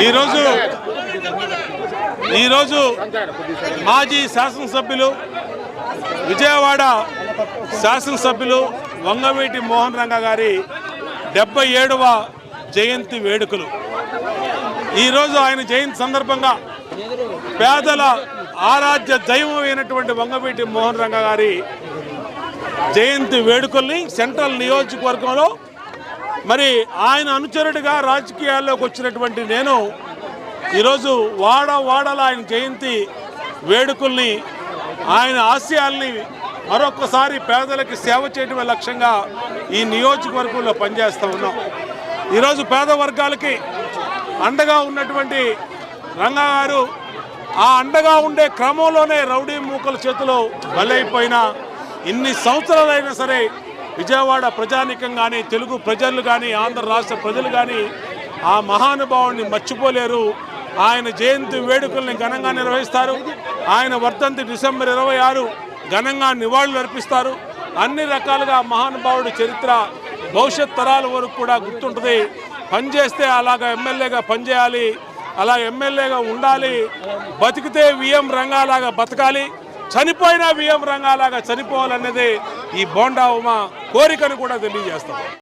ఈరోజు ఈరోజు మాజీ శాసనసభ్యులు విజయవాడ శాసనసభ్యులు వంగవీటి మోహన్ రంగ గారి డెబ్బై ఏడవ జయంతి వేడుకలు. ఈరోజు ఆయన జయంతి సందర్భంగా పేదల ఆరాధ్య దైవం అయినటువంటి వంగవీటి మోహన్ రంగ గారి జయంతి వేడుకల్ని సెంట్రల్ నియోజకవర్గంలో మరి ఆయన అనుచరుడిగా రాజకీయాల్లోకి వచ్చినటువంటి నేను ఈరోజు వాడ వాడల ఆయన జయంతి వేడుకల్ని ఆయన ఆశయాల్ని మరొకసారి పేదలకి సేవ చేయడమే లక్ష్యంగా ఈ నియోజకవర్గంలో పనిచేస్తూ ఉన్నాం. ఈరోజు పేద వర్గాలకి అండగా ఉన్నటువంటి రంగా గారు ఆ అండగా ఉండే క్రమంలోనే రౌడీ మూకల చేతిలో బలైపోయిన ఇన్ని సంవత్సరాలైనా సరే విజయవాడ ప్రజానికం కానీ తెలుగు ప్రజలు కానీ ఆంధ్ర రాష్ట్ర ప్రజలు కానీ ఆ మహానుభావుడిని మర్చిపోలేరు. ఆయన జయంతి వేడుకల్ని ఘనంగా నిర్వహిస్తారు. ఆయన వర్ధంతి డిసెంబర్ ఇరవై ఆరు ఘనంగా నివాళులు అర్పిస్తారు. అన్ని రకాలుగా మహానుభావుడి చరిత్ర భవిష్యత్ తరాల వరకు కూడా గుర్తుంటుంది. పనిచేస్తే అలాగా ఎమ్మెల్యేగా పనిచేయాలి అలా ఎమ్మెల్యేగా ఉండాలి బతికితే విఎం రంగాలాగా బతకాలి. చనిపోయిన విఎం రంగాలాగా చనిపోవాలనేది ఈ బోండా ఉమా కోరికను కూడా తెలియజేస్తాం